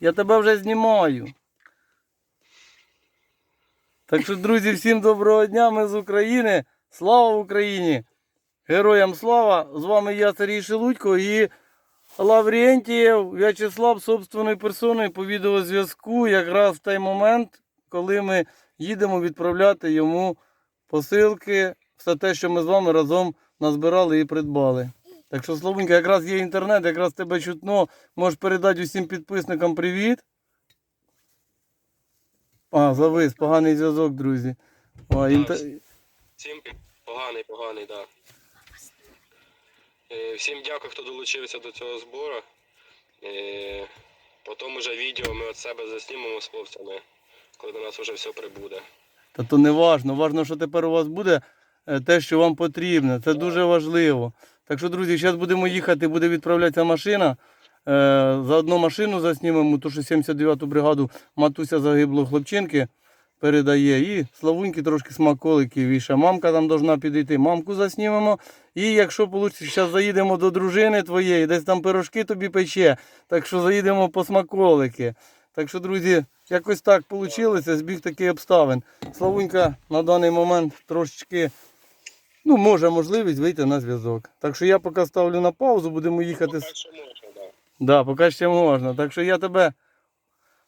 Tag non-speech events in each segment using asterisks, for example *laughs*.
Я тебе вже знімаю. Так що, друзі, всім доброго дня. Ми з України. Слава Україні! Героям слава! З вами я, Сергій Шелудько і Лаврентієв В'ячеслав собственною персоною по відеозв'язку якраз в той момент, коли ми їдемо відправляти йому посилки, все те, що ми з вами разом назбирали і придбали. Так що, Славунька, якраз є інтернет, якраз тебе чутно. Можеш передати усім підписникам привіт. А, завис, поганий зв'язок, друзі. О, інter... Всім поганий, поганий, так. Да. Е, Всім дякую, хто долучився до цього збору. Е, Потім уже відео ми від себе заснімемо з хлопцями, коли до нас вже все прибуде. Та то не важно. Важно, що тепер у вас буде е, те, що вам потрібно. Це дуже важливо. Так що, друзі, зараз будемо їхати, буде відправлятися машина. Е, Заодно машину заснімемо, ту, що 79-ту бригаду матуся загиблого хлопчинки передає. І Славуньки трошки смаколиків. І мамка там должна підійти. Мамку заснімемо. І якщо вийде, зараз заїдемо до дружини твоєї, десь там пирожки тобі пече. Так що заїдемо по смаколики. Так що, друзі, якось так вийшло, збіг такий обставин. Славунька на даний момент трошечки, ну, може можливість вийти на зв'язок. Так що я поки ставлю на паузу, будемо їхати. Поки ще можна, так. Да, поки ще можна. Так що я тебе.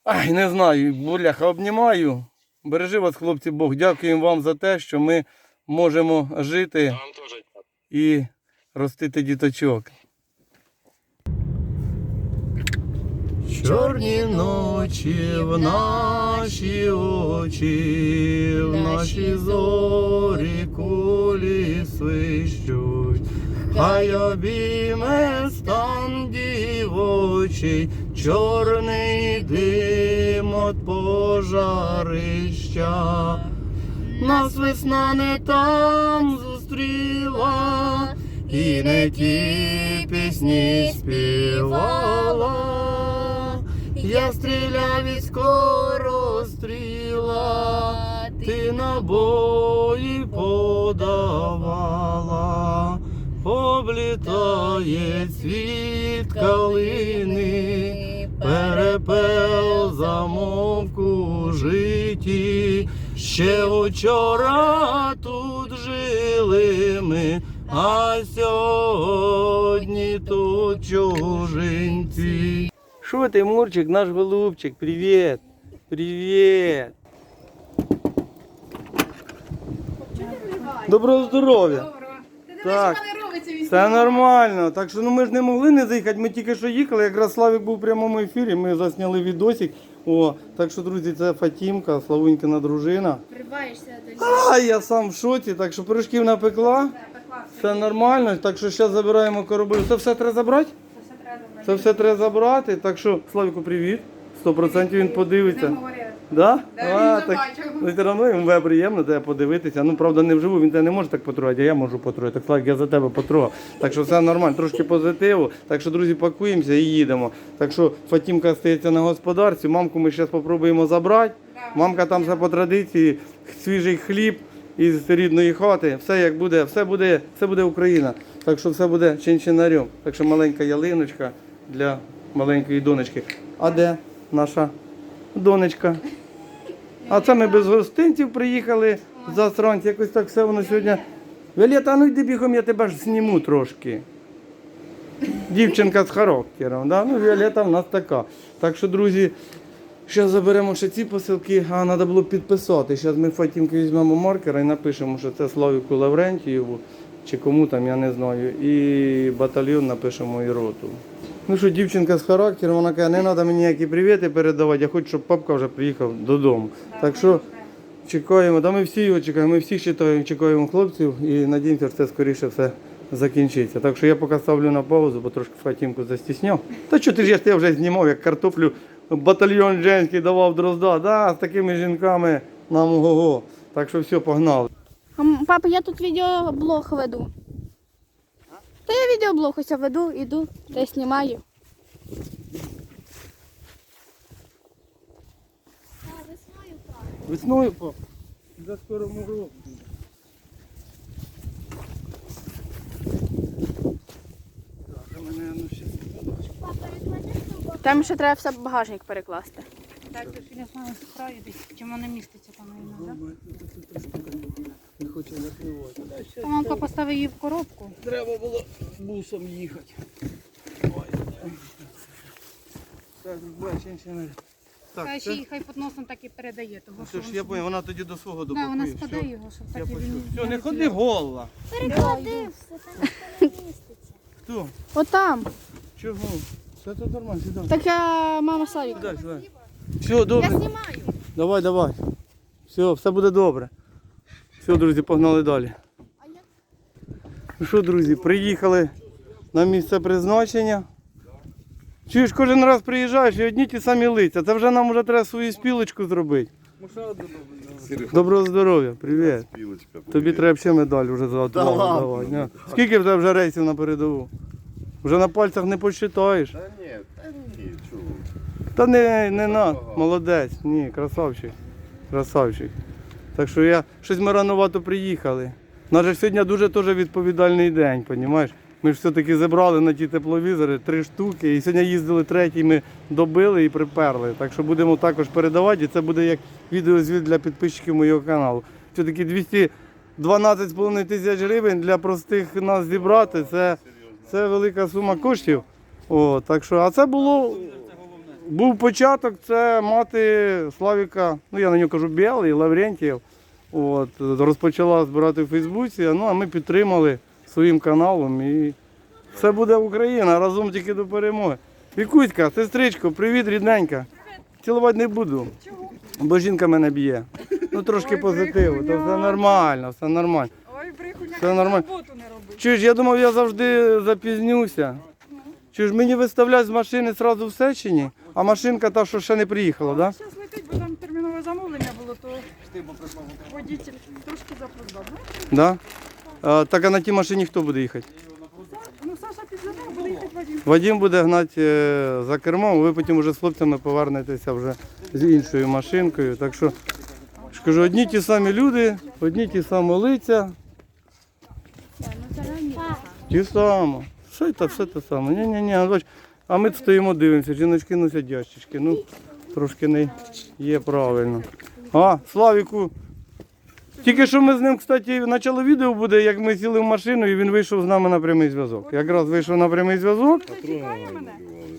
Ай, не знаю, буляха обнімаю. Бережи вас, хлопці, Бог. Дякуємо вам за те, що ми можемо жити і ростити діточок. Чорні ночі в наші очі, в наші зорі кулі свищуть, хай обійме стан дівочий, чорний дим от пожарища. Нас весна не там зустріла, і не ті пісні співала. Я стріляв із скоростріла, ти набої подавала, облітає світ калини, перепел замовк у житті. Ще вчора тут жили ми, а сьогодні тут чужинці. Що ти, Мурчик, наш голубчик, привіт. Привіт. Доброго здоров'я. Так. Все нормально. Так що ну ми ж не могли не заїхати. Ми тільки що їхали. Якраз Славік був в прямому ефірі. Ми засняли відосик. О, так що, друзі, це Фатімка, Славунькина дружина. Прибаєшся до А я сам в шоці, так що пирожків напекла. Все нормально. Так що зараз забираємо коробу. Це все треба забрати? Це все треба забрати. Так що, Славіку, привіт. 100% він подивиться. Да? Да, а, він так, ну, все одно йому буде приємно тебе подивитися. Ну, правда, не вживу, він тебе не може так потрогати, а я можу потрогати. Так, Славік, я за тебе потрогав. Так що все нормально, трошки позитиву. Так що, друзі, пакуємося і їдемо. Так що Фатімка стається на господарці, мамку ми зараз спробуємо забрати. Мамка там все по традиції, свіжий хліб із рідної хати. Все як буде, все буде, все буде Україна. Так що все буде чин-чинарем. Так що маленька ялиночка для маленької донечки. А де наша донечка? А це ми без гостинців приїхали засранці. Якось так все воно сьогодні. Віолета, ну йди бігом, я тебе ж зніму трошки. Дівчинка з характером. Да? Ну, Віолета в нас така. Так що, друзі, зараз заберемо ще ці посилки, а треба було підписати. Зараз ми Фатімки візьмемо маркера і напишемо, що це Славіку Лаврентієву чи кому там, я не знаю. І батальйон напишемо і роту. Ну що, дівчинка з характером, вона каже, не треба мені ніякі привіти передавати, я хочу, щоб папка вже приїхав додому. Так що чекаємо, да ми всі його чекаємо, ми чекаємо, чекаємо хлопців і надіємося, що це скоріше все закінчиться. Так що я поки ставлю на паузу, бо трошки Фатімку застісняв. Та що ти ж я ж вже знімав, як картоплю батальйон женський давав дрозда, да, з такими жінками нам ого. Так що все, погнали. Папа, я тут відеоблог веду. Та я відеоблог ось веду, іду, та й знімаю. Весною, пап. За скорому року. Там ще треба все багажник перекласти. Так, тут не знаю, десь, чи воно міститься там, Не хоче закривати. да? Мамка поставить її в коробку. Треба було бусом їхати. Ой. Так, бачиш, не. Хай Так, ще й хай під носом так і передає, того це що ж я понял, вона тоді до свого Да, вона допакує. Все, його, щоб я так і почув. він Все, не ходи голова. Переклади все, там ніхто не міститься. Хто? Отам. Чого? Все тут нормально, сідай. Так я мама. Сідай, сідай. Все, Я знімаю. Давай, давай. Все, все буде добре. Все, друзі, погнали далі. Ну що, друзі, приїхали на місце призначення. Чуєш, кожен раз приїжджаєш і одні ті самі лиця. Це вже нам вже треба свою спілочку зробити. Доброго здоров'я, привіт. Тобі треба ще медаль вже за давати. Скільки в тебе вже рейсів на передову? Вже на пальцях не посчитаєш. Та ні, та ні, чого. Та не, не на, молодець, ні, красавчик. Красавчик. Так що я щось ми рановато приїхали. У нас же сьогодні дуже теж відповідальний день, розумієш? Ми ж все-таки забрали на ті тепловізори три штуки. І сьогодні їздили третій, ми добили і приперли. Так що будемо також передавати. І це буде як відеозвіт для підписчиків моєго каналу. Все-таки 212,5 тисяч гривень для простих нас зібрати. Це, це велика сума коштів. О, так що, а це було був початок, це мати Славіка, ну я на нього кажу Білий, Лаврентієв. От, розпочала збирати в Фейсбуці, ну а ми підтримали своїм каналом і все буде Україна, разом тільки до перемоги. Вікуська, сестричко, привіт, рідненька. Цілувати не буду, бо жінка мене б'є. Ну трошки позитиву, то все нормально, все нормально. Ой, брехуня, Все нормально. роботу не робить. Чуєш, я думав, я завжди запізнюся. Чуєш, мені виставляють з машини одразу в Сечені, а машинка та, що ще не приїхала, так? Зараз летить, бо там термінове замовлення було, то водитель трошки запоздав. Ну, Да? А, так а на тій машині хто буде їхати? Ну, Саша підзадав, буде їхати Вадим. Вадим буде гнати е, за кермом, ви потім вже з хлопцями повернетеся вже з іншою машинкою. Так що, ж кажу, одні ті самі люди, одні ті самі лиця. Ті самі. Все це, все те саме. Ні, ні, ні, бач, а ми стоїмо, дивимося, жіночки носять ящички. Ну, трошки не є правильно. А, Славіку. Тільки що ми з ним, кстати, почало відео буде, як ми сіли в машину і він вийшов з нами на прямий зв'язок. Якраз вийшов на прямий зв'язок.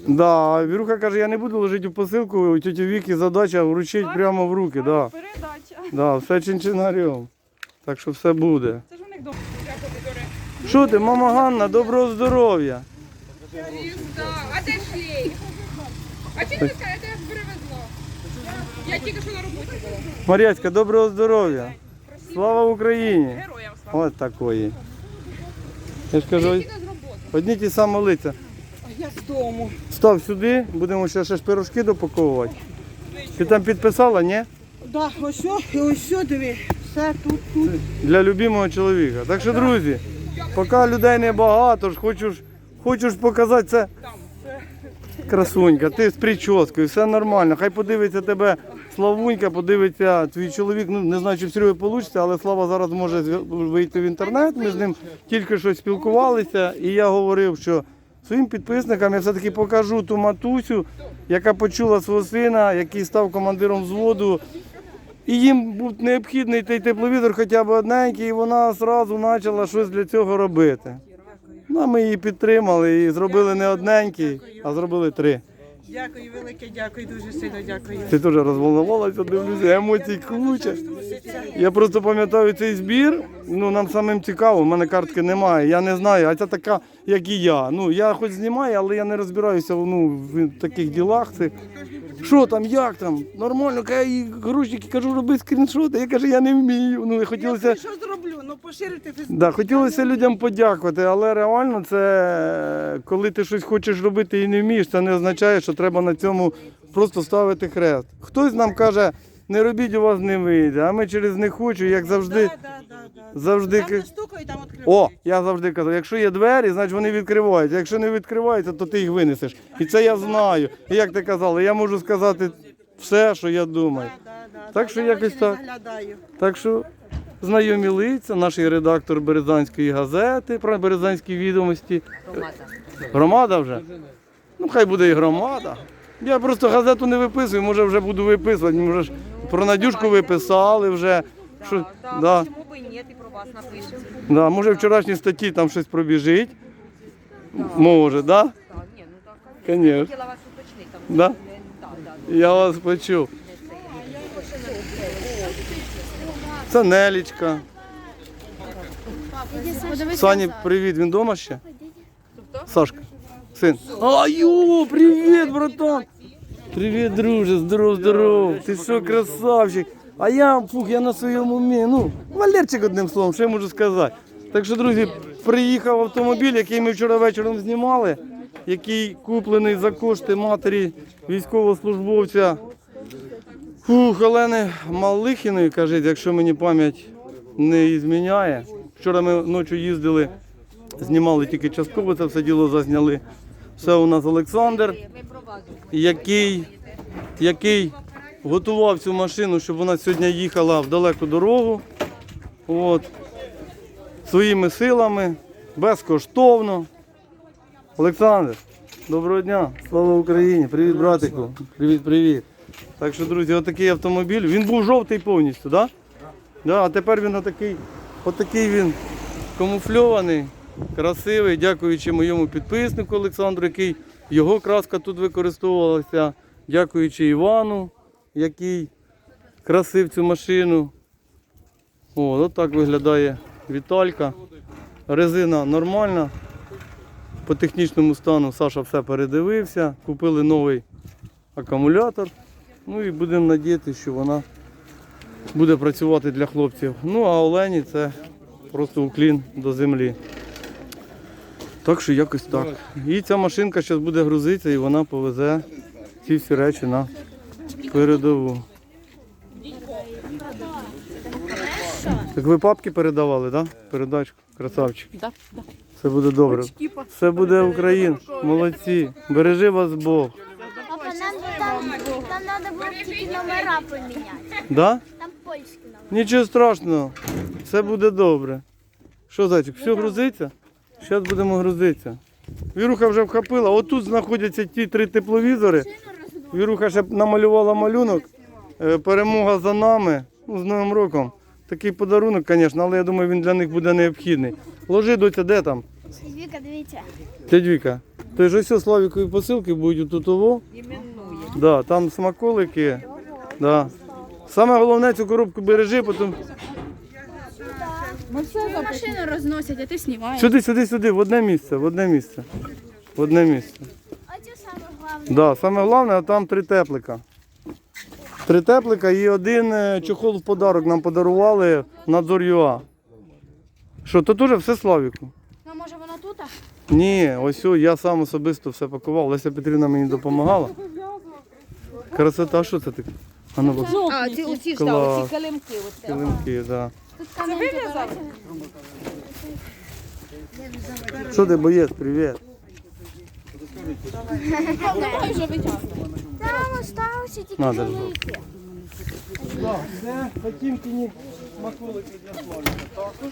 Да, Віруха каже, я не буду ложити у посилку, у тіті Віки задача вручити прямо в руки. Да. Передача. Да, все чинчинарем. Так що все буде. Це ж у них дома. Що ти, мама Ганна, доброго здоров'я. А де шлей? А чи не я тебе привезла? Я тільки що на роботі була. Мар'яцька, доброго здоров'я. Слава Україні! Героям слава. От такої. Я ж кажу, одні ті самі лиця. Я з дому. Став сюди, будемо ще, ще ж пирожки допаковувати. Ти там підписала, ні? Да, ось що, і ось диви, все тут, тут. для любимого чоловіка. Так що, друзі, поки людей небагато, ж хочу ж, хочу ж показати це. Красунька, ти з прическою, все нормально. Хай подивиться тебе Славунька, подивиться твій чоловік. Ну не знаю, чи в Сереги вийде, але Слава зараз може вийти в інтернет. Ми з ним тільки що спілкувалися, і я говорив, що своїм підписникам я все-таки покажу ту матусю, яка почула свого сина, який став командиром взводу. І їм був необхідний той тепловізор хоча б одненький, і вона одразу почала щось для цього робити. Ну, а ми її підтримали і зробили не одненький, а зробили три. Дякую, велике, дякую, дуже сильно дякую. Ти теж розволновалася, дивлюся, емоцій куча. Я просто пам'ятаю цей збір. Ну нам самим цікаво, в мене картки немає. Я не знаю, а ця така, як і я. Ну я хоч знімаю, але я не розбираюся ну, в таких ділах. Цих. Що там, як там? Нормально, каже, і грушники кажу, роби скріншоти. Я кажу, я не вмію. Ну і хотілося. Поширити фейсбук. Да, хотілося людям подякувати, але реально це коли ти щось хочеш робити і не вмієш, це не означає, що треба на цьому просто ставити хрест. Хтось нам каже, не робіть, у вас не вийде, а ми через не хочу, як завжди. Да, да, да, да. завжди Там ки- не стукаю, там. О, я завжди казав, якщо є двері, значить вони відкриваються. Якщо не відкриваються, то ти їх винесеш. І це я знаю. І як ти казала, я можу сказати все, що я думаю. Да, да, да. Так що Я якось так. заглядаю. Так що знайомі лиця, наш редактор Березанської газети про Березанські відомості. Громада. Громада вже? Ну, хай буде і громада. Я просто газету не виписую, може вже буду виписувати. Може ж про Надюшку виписали вже. Що, да, Чому б і ні, і про вас напишемо. да, може вчорашній статті там щось пробіжить. Може, да? Так, ні, ну так. Звісно. Хотіла вас уточнити. Там, Да? не- да, да. Я вас почув. Це Нелічка. Сані, привіт, він вдома ще? Сашка, син. Аю, привіт, братан. Привіт, друже, здоров, здоров. Ти що, красавчик. А я, фух, я на своєму умі. Ну, Валерчик одним словом, що я можу сказати. Так що, друзі, приїхав автомобіль, який ми вчора вечором знімали, який куплений за кошти матері військовослужбовця Фух, Олени Малихіної, кажуть, якщо мені пам'ять не зміняє. Вчора ми ночі їздили, знімали тільки частково, це все діло зазняли. Це у нас Олександр, який, який готував цю машину, щоб вона сьогодні їхала в далеку дорогу. От. Своїми силами, безкоштовно. Олександр, доброго дня, слава Україні! Привіт, братику! Привіт, привіт! Так що, друзі, отакий автомобіль. Він був жовтий повністю, так? Да? Да, а тепер він отакий, отакий він камуфльований, красивий, дякуючи моєму підписнику Олександру, який його краска тут використовувалася, дякуючи Івану, який красив цю машину. О, от так виглядає Віталька. Резина нормальна. По технічному стану Саша все передивився. Купили новий акумулятор. Ну і будемо надіятися, що вона буде працювати для хлопців. Ну а Олені це просто уклін до землі. Так що якось так. І ця машинка зараз буде грузитися і вона повезе ці всі речі на передову. Так ви папки передавали, так? Да? Передачку, красавчик. Да, да. Все буде добре. Все буде Україна. Молодці. Бережи вас Бог. Папа, нам там, там надо було тільки номера поміняти. Да? Там польські номера. Нічого страшного, все буде добре. Що, зайчик, все грузиться? Зараз будемо грузитися. Віруха вже вхопила. Отут знаходяться ті три тепловізори. Віруха ще намалювала малюнок. Е, Перемога за нами. Ну, з Новим роком. Такий подарунок, звісно, але я думаю, він для них буде необхідний. Ложи, доця, де там? Віка, дивіться. Дядь Віка. То ось Славікові посилки будуть тут ово. Да, там смаколики. Да. Саме головне цю коробку бережи, потім. Машину розносять, а ти знімаєш. Сюди, сюди, сюди, в одне місце, в одне місце. В одне місце. Саме головне. Да, саме головне, а там три теплика. Три теплика і один е, чохол в подарок нам подарували Надзор ЮА. Що, то теж все Славіку? Ну, може воно тут? а? Ні, ось о, я сам особисто все пакував. Леся Петрівна мені допомагала. Красота, а що це таке? А ну, бо- А, ці оці ж Клас. там, ці килимки. Оце. килимки, да. Тут камінки, давайте. Що ти, боєць, привіт. Вже. Там остався тільки Надо ж. великі. Це Фатімкіні смаколики для Славіка. Також.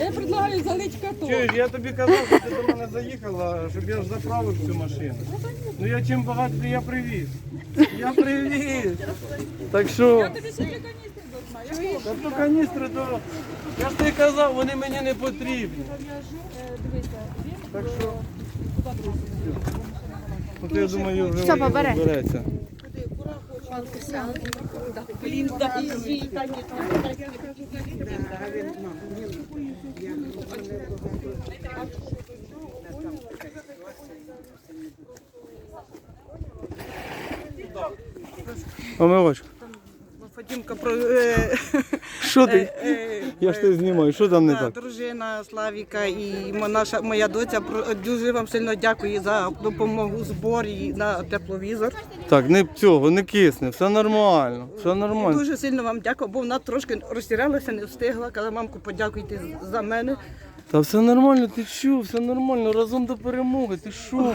Я предлагаю залить каток. Чуєш, я тобі казав, що ти до мене заїхала, щоб я ж заправив цю машину. Ну я чим багато я привіз. Я привіз. Так що. Та то каністри, то я ж тобі казав, вони мені не потрібні. Так що. От я думаю, вже Все, воно побере. збереться. Омивачка. Фатімка про е, Що ти? Я ж тебе знімаю, що там не так? дружина Славіка і наша моя доця дуже вам сильно дякую за допомогу зборі на тепловізор. Так, не цього, не кисне, все нормально, все нормально. Дуже сильно вам дякую, бо вона трошки розтірялася, не встигла. Казала, мамку, подякуйте за мене. Та все нормально, ти що, все нормально, разом до перемоги, ти що?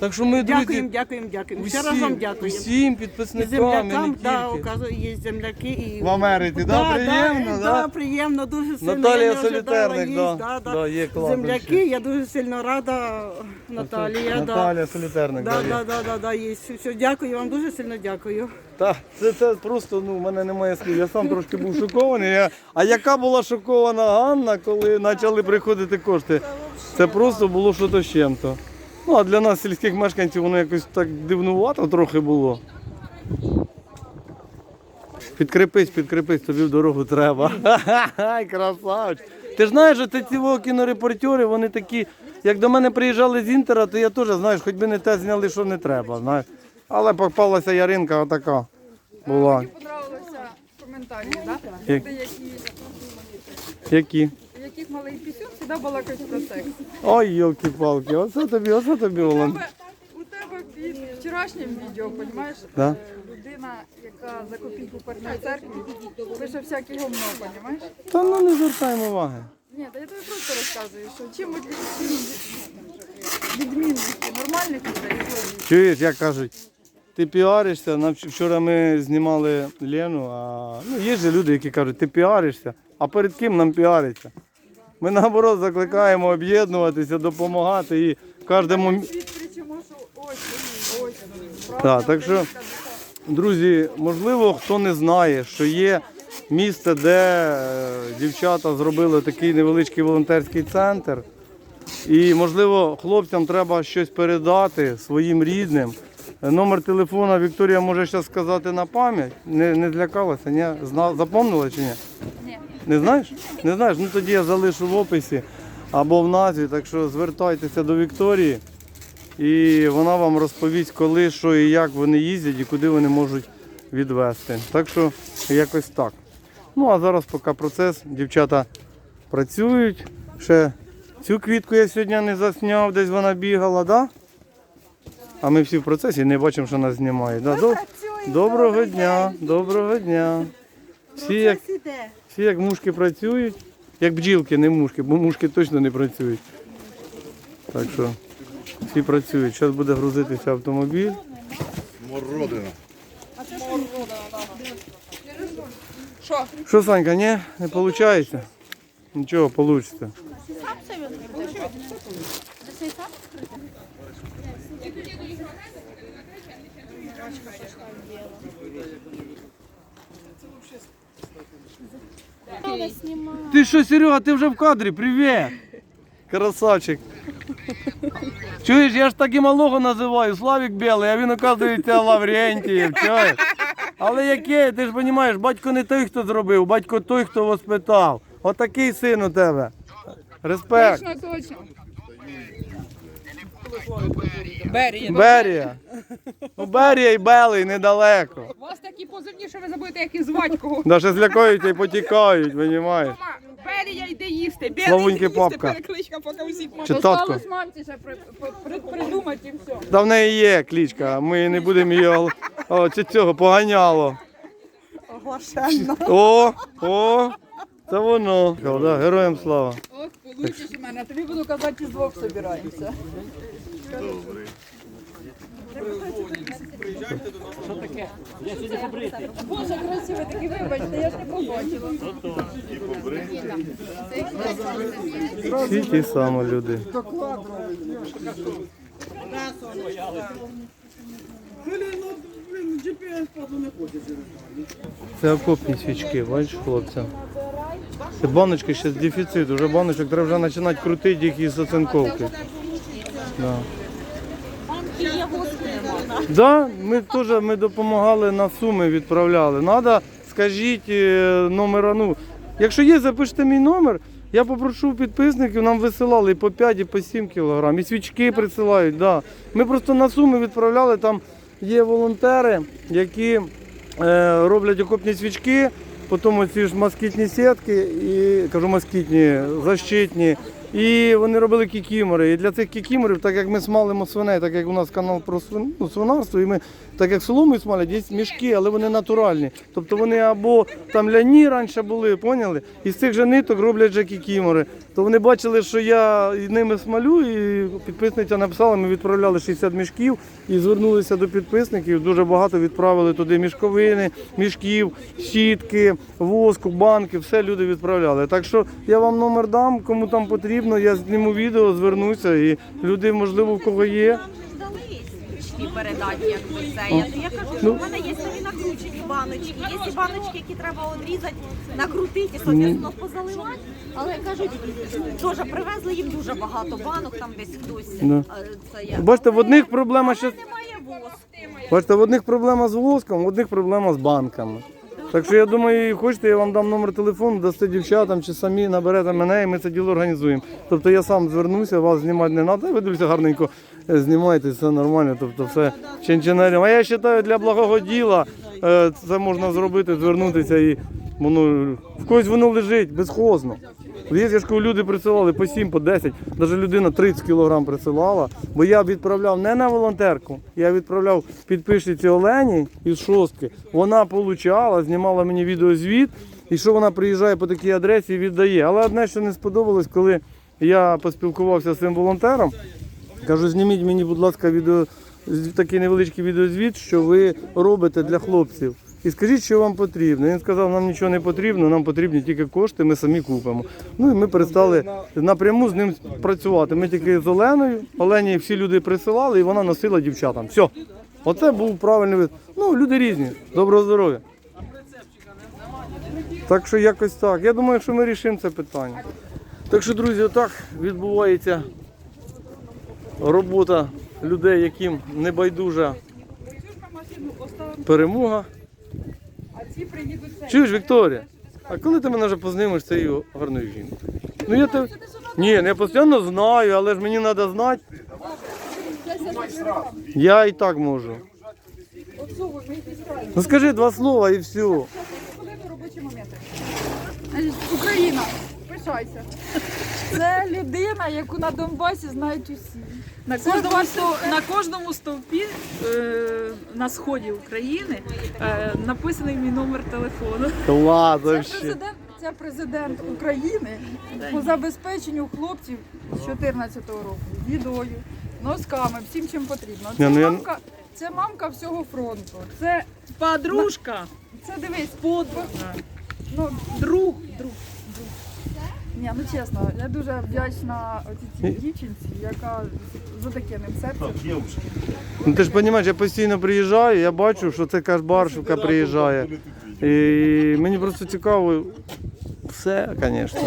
Так що ми, друзі, Дякуємо, дякуємо, дякуємо. Ще усім, разом дякуємо. усім І підписникам, і землякам, да, тільки. оказує, є земляки і В Америці, да, приємно, да, да? да, приємно, дуже сильно. Наталія я не ожидала, Солітерник, є, да, да, да. да, є кладбище. Земляки, я дуже сильно рада, Наталія. да. Солітерник. Да, да, да, да, да, є. Все, дякую вам, дуже сильно дякую. Так, це, це просто, ну, в мене немає слів. Я сам трошки був шокований. Я... А яка була шокована Ганна, коли почали приходити кошти? Це просто було щось з чим-то. Ну, а для нас, сільських мешканців, воно якось так дивнувато трохи було. Підкрепись, підкрепись, тобі в дорогу треба. *laughs* Ха-ха-ха, красавчик. Ти ж знаєш, що ці кінорепортери, вони такі, як до мене приїжджали з Інтера, то я теж, знаєш, хоч би не те зняли, що не треба. Знаєш. Але попалася Яринка отака була. Понравилися коментарі, да? Як- які, яких малий пісюн, завжди балакають про секс. Ой, йолки-палки, оце тобі, оце тобі, Олен. у тебе під вчорашнім відео, розумієш, Да. людина, яка за копійку першої церкві, пише всякі гомно, розумієш? Та ну не звертаємо уваги. Ні, та я тобі просто розказую, що чим от відмінності нормальних людей і злодіїв. Чуєш, як кажуть, ти піаришся. Нам вч- вчора ми знімали Лену, а ну, є ж люди, які кажуть, ти піаришся, а перед ким нам піариться? Ми наоборот закликаємо об'єднуватися, допомагати і кожному. Так, так що, друзі, можливо, хто не знає, що є місце, де е, дівчата зробили такий невеличкий волонтерський центр. І, можливо, хлопцям треба щось передати своїм рідним. Номер телефона Вікторія може зараз сказати на пам'ять. Не, не злякалася, ні? Зна, запомнила чи ні? Ні. Не знаєш? Не знаєш? Ну тоді я залишу в описі або в назві. Так що звертайтеся до Вікторії і вона вам розповість, коли, що і як вони їздять і куди вони можуть відвезти. Так що якось так. Ну а зараз поки процес, дівчата працюють. Ще цю квітку я сьогодні не засняв, десь вона бігала, да? А ми всі в процесі не бачимо, що нас знімають. Да? Доброго дня, доброго дня. Всі як, всі як мушки працюють, як бджілки, не мушки, бо мушки точно не працюють. Так що всі працюють. Зараз буде грузитися автомобіль. Мородина. Що? Що, Санька, ні? Не виходить? Нічого, вийде. Ти що, Серега, ти вже в кадрі? Привіт! Красавчик. Чуєш, я ж так і малого називаю, Славік Білий, а він, оказується, Лаврентієв. Чуєш? Але яке, ти ж розумієш, батько не той, хто зробив, батько той, хто воспитав. Отакий син у тебе. Респект. Точно, точно. Берія. Ну, Берія і Белий недалеко. У вас такі позивні, що ви забудете, як і звати кого. Навіть злякаються і потікають, розумієш? Мама, Берія йде їсти, Берія Славуньки йде їсти, папка. перекличка, поки усіх мама. Чи татко? Осталось мамці ще при, при, при, придумати і все. Та в неї є клічка, ми не будемо її о, о, чи цього поганяло. Оглашенно. О, о, це воно. Да, героям слава. От, получиш у мене, тобі буду казати, з двох собираємося. Боже, красивий такий, вибачте, я ж не побачила. Всі ті самі люди. Це окопні свічки, бачиш, хлопцям. Це баночки ще з дефіциту. Вже баночок треба вже починати крутити їх із оцинковки. Да. Да, ми теж ми допомагали на суми відправляли. Надо, скажіть е, номера. Ну, якщо є, запишіть мій номер. Я попрошу підписників, нам висилали і по 5, і по 7 кілограм. І свічки присилають. Да. Ми просто на суми відправляли. Там є волонтери, які е, роблять окопні свічки, потім оці ж москітні сітки, і кажу москітні, защитні. І вони робили кікімори. І для цих кікіморів, так як ми смалимо свиней, так як у нас канал про свин, ну, свинарство, і ми так як солому смалять, є мішки, але вони натуральні. Тобто вони або там ляні раніше були, поняли? І з цих же ниток роблять же кікімори. То вони бачили, що я ними смалю, і підписниця написала, ми відправляли 60 мішків і звернулися до підписників. Дуже багато відправили туди мішковини, мішків, щітки, воску, банки, все люди відправляли. Так що я вам номер дам, кому там потрібно, я зніму відео, звернуся, і люди, можливо, в кого є. Свічки передати, якби це. Я, я кажу, що Ну. в мене є нові накручені баночки. Є ці баночки, які треба одрізати, накрутити, соответственно, позаливати. Але кажуть, теж привезли їм дуже багато банок, там десь хтось. Да. е, Це я. Бачите, в одних проблема ще. Немає воску. Бачите, в одних проблема з воском, в одних проблема з банками. Так що я думаю, хочете, я вам дам номер телефону, дасте дівчатам чи самі наберете мене і ми це діло організуємо. Тобто я сам звернуся, вас знімати не треба, ви дивіться гарненько е, *laughs* знімайте, все нормально, тобто все чинчинарем. А я вважаю, для благого діла е, це можна зробити, звернутися і воно в когось воно лежить безхозно. Є, ж кажу, люди присилали по 7, по 10, навіть людина 30 кілограм присилала, бо я відправляв не на волонтерку, я відправляв підписчиці Олені із шостки. Вона получала, знімала мені відеозвіт, і що вона приїжджає по такій адресі і віддає. Але одне, що не сподобалось, коли я поспілкувався з цим волонтером, кажу, зніміть мені, будь ласка, відео, такий невеличкий відеозвіт, що ви робите для хлопців. І скажіть, що вам потрібно. Він сказав, нам нічого не потрібно, нам потрібні тільки кошти, ми самі купимо. Ну і ми перестали напряму з ним працювати. Ми тільки з Оленою. Олені всі люди присилали, і вона носила дівчатам. Все. Оце був правильний вид. Ну, люди різні. Доброго здоров'я. Так що якось так. Я думаю, що ми рішимо це питання. Так що, друзі, отак відбувається робота людей, яким не байдужа перемога. Чуєш, Вікторія? А коли ти мене вже познайомиш цією гарною жінкою? Ну я те. Ні, ну, я постійно знаю, але ж мені треба знати. Я і так можу. Ну скажи два слова і все. Україна, пишайся. Це людина, яку на Донбасі знають усі. На кожному, стов- на кожному стовпі е, на сході України е, написаний мій номер телефону. Клас Це вообще. президент, це президент України по забезпеченню хлопців з 2014 року їдою, носками, всім чим потрібно. Це, Ні, ну я- мамка, це мамка всього фронту. Це, Подружка, це дивись, подруга, ну, друг. друг. Ні, ну чесно, я дуже вдячна цій дівчинці, яка з отаким серцем. Ну ти ж розумієш, я постійно приїжджаю, я бачу, що це Кашбаршівка приїжджає. І мені просто цікаво. Все, звісно.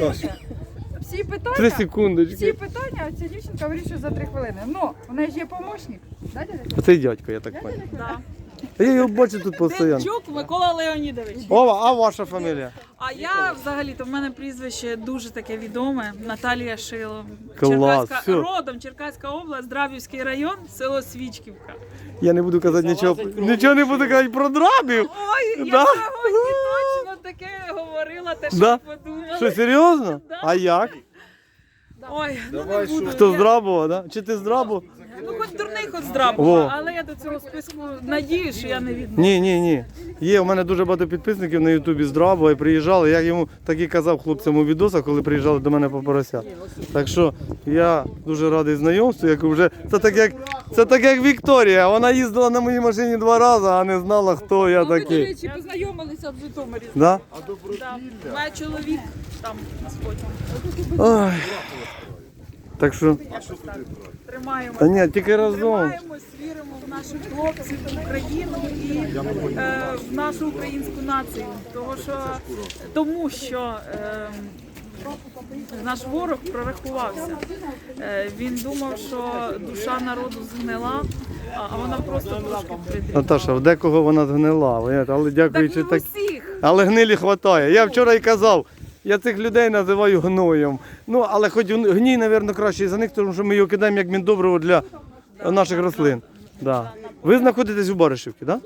ну. Всі питання, Три всі секундочки. питання ця дівчинка вирішує за три хвилини. Ну, неї ж є помощник. Да, дядя? Оцей дядько, я так понял. Я його бачу тут постійно. Демчук Микола Леонідович. Ова, а ваша фамілія? А я взагалі-то в мене прізвище дуже таке відоме. Наталія Шило. Клас, Черкаська, всё. родом Черкаська область, Дравівський район, село Свічківка. Я не буду казати нічого. Нічого не буду казати про драбів. Ой, Да? я сьогодні точно таке говорила, те, що Да? подумала. Що, серйозно? Да. А як? Ой, ну не буду. Хто з Я- Драбова, да? Чи ти з Драбу? Ну хоч дурний, хоч Во. здрабова, але я до цього списку надію, що я не відношу. Ні, ні, ні. Є у мене дуже багато підписників на Ютубі з Драбова і приїжджали. Я йому так і казав хлопцям у відосах, коли приїжджали до мене по поросят. Так що я дуже радий знайомству, як вже це так як це так як Вікторія. Вона їздила на моїй машині два рази, а не знала, хто я Ми, до такий. речі, познайомилися в Житомирі. Да? Да. Моя чоловік там на сході. Ой. Так що, Тримаємо. та ні, тільки разом. Тримаємось, віримо в наших хлопців, в Україну і е, в нашу українську націю. Того, що, тому що е, наш ворог прорахувався. Е, він думав, що душа народу згнила, а а вона просто трошки придріла. Наташа, в декого вона згнила, ви- але Так дякуючи не в так. усіх. Але гнилі хватає. Я вчора й казав, я цих людей називаю гноєм. Ну, але хоч гн- гній, мабуть, краще за них, тому що ми його кидаємо як міндобриво для наших рослин. Да. Ви знаходитесь у Баришівці, так?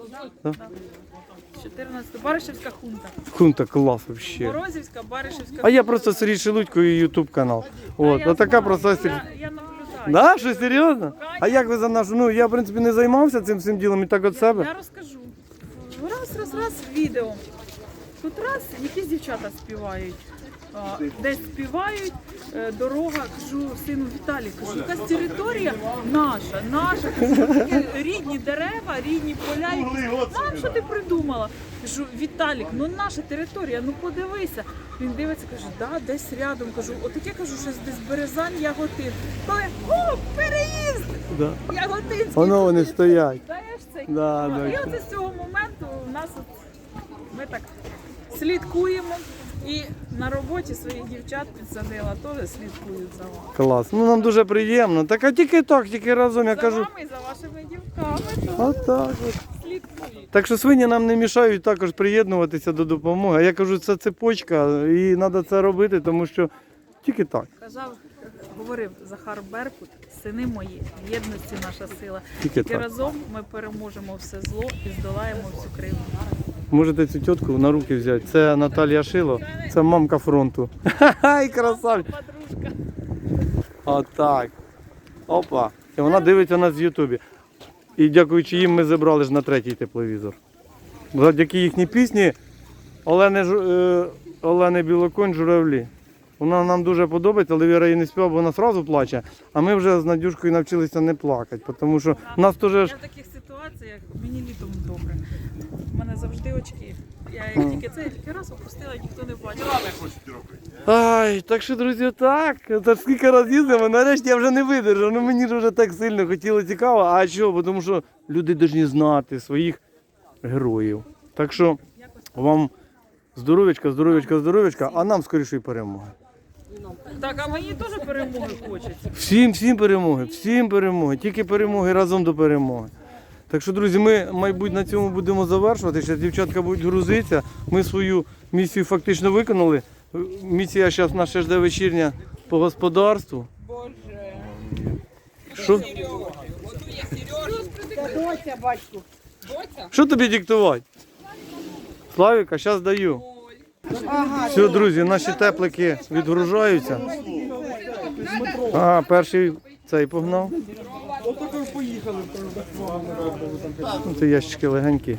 Да? Да. 14 Баришевська хунта. Хунта клас вообще. Морозівська, Баришевська А я просто Сергій Шелудько і Ютуб канал. От, отака знаю, проста Сергій. Я, я наблюдаю. Да, що серйозно? А як ви за нашу? Ну я в принципі не займався цим всім ділом і так от себе. Я розкажу. Раз, раз, раз відео. Тут раз якісь дівчата співають. Десь співають, е, дорога, кажу сину Віталій, кажу, якась територія наша, наша, кажу, такі рідні дерева, рідні поля. Мам, що ти придумала? Кажу, Віталік, ну наша територія, ну подивися. Він дивиться, каже, да, десь рядом. Кажу, отаке кажу, щось десь березань, яготин. Коли, о, переїзд! Да. Яготинський. Воно вони стоять. Даєш цей? Да, да. І оце з цього моменту у нас от, ми так слідкуємо. І на роботі своїх дівчат підсадила, теж слідкують за вами. Клас. Ну нам дуже приємно. Так а тільки так, тільки разом я За кажу. вами і за вашими дівками от. слідкують. Так що свині нам не мішають також приєднуватися до допомоги. Я кажу, це цепочка, і треба це робити, тому що тільки так. Казав, говорив Захар Беркут, сини мої, в єдності наша сила. Тільки Тільки так. разом ми переможемо все зло і здолаємо всю кривду. Можете цю тітку на руки взяти. Це Наталія Шило, це мамка фронту. *laughs* Ха-ха, красавчик. Подружка. Отак. Опа. І вона дивиться нас в Ютубі. І дякуючи їм, ми забрали ж на третій тепловізор. Завдяки їхній пісні Олени, е, Олени Білоконь Журавлі. Вона нам дуже подобається, але Віра її не співає, бо вона одразу плаче. А ми вже з Надюшкою навчилися не плакати, тому що нас теж Я в таких ситуаціях мені літом добре. У мене завжди очки. Я як тільки це, я тільки раз опустила, ніхто не бачив. Ай, так що, друзі, так. Та ж скільки разів їздимо, нарешті я вже не видержав. Ну мені ж вже так сильно хотіло цікаво. А що? Бо Тому що люди повинні знати своїх героїв. Так що вам здоров'ячка, здоров'ячка, здоров'ячка, а нам скоріше перемоги. Так, а мені теж перемоги хочеться. Всім, всім перемоги, всім перемоги, тільки перемоги разом до перемоги. Так що, друзі, ми, мабуть, на цьому будемо завершувати. Зараз дівчатка будуть грузитися. Ми свою місію фактично виконали. Місія зараз наша жде вечірня по господарству. Боже. Що? Що тобі диктувати? Славіка, зараз даю. Все, друзі, наші теплики відгружаються. Ага, перший цей погнав. Ну, це ящички легенькі.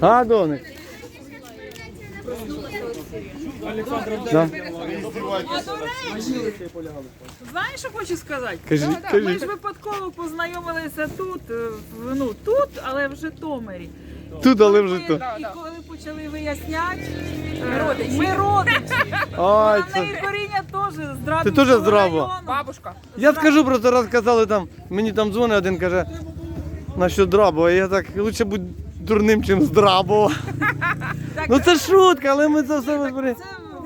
А, доник. Да? Знаєш, що хочу сказати? Кажіть, Ми кажіть. ж випадково познайомилися тут, е, в- ну тут, але в Житомирі. Тут, але вже то. І коли почали виясняти, е, ми родичі. Ай, це... коріння теж з Ти теж здрава? Бабушка. Я скажу, просто раз казали там, мені там дзвонить один каже, на що драбо, а я так, лучше будь дурним, чим здрабо. Ну це шутка, але ми це все вибрали.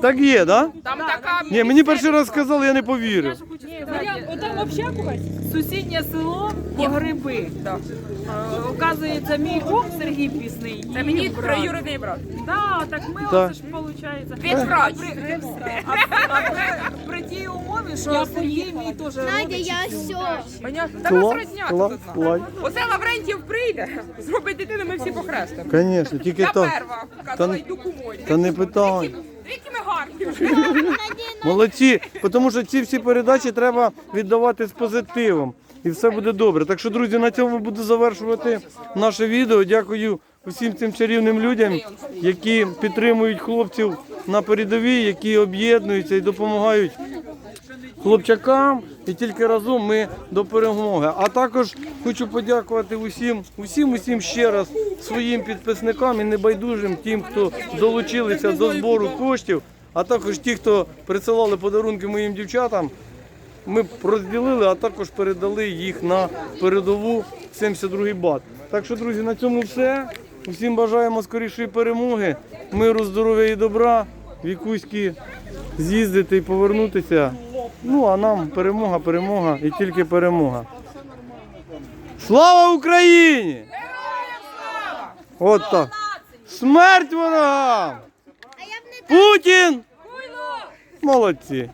Так є, так? Да? Там така Ні, мені перший раз сказали, я не повірив. Отам взагалі Сусіднє село по гриби. Е, Оказується, мій кум Сергій Пісний. Це мені троюрідний брат. Да, так ми Так. оце ж виходить. Від брат. При, тій умові, що Сергій мій теж Надя, я все. Клас, клас, клас. Оце Лаврентів прийде, *laughs* зробить дитину, ми всі похрестимо. Звісно, тільки Я так. перва, Та, казала, йду кумою. та не питання. Які ми гарні. Молодці, тому що ці всі передачі треба віддавати з позитивом. І все буде добре. Так що, друзі, на цьому буду завершувати наше відео. Дякую усім цим чарівним людям, які підтримують хлопців на передовій, які об'єднуються і допомагають хлопчакам. І тільки разом ми до перемоги. А також хочу подякувати усім, усім, усім ще раз своїм підписникам і небайдужим тим, хто долучилися до збору коштів, а також ті, хто присилали подарунки моїм дівчатам. Ми розділили, а також передали їх на передову 72-й бат. Так що, друзі, на цьому все. Усім бажаємо скорішої перемоги, миру, здоров'я і добра, вікуськи з'їздити і повернутися. Ну а нам перемога, перемога і тільки перемога. Слава Україні! От так. Смерть ворогам! Путін! Молодці!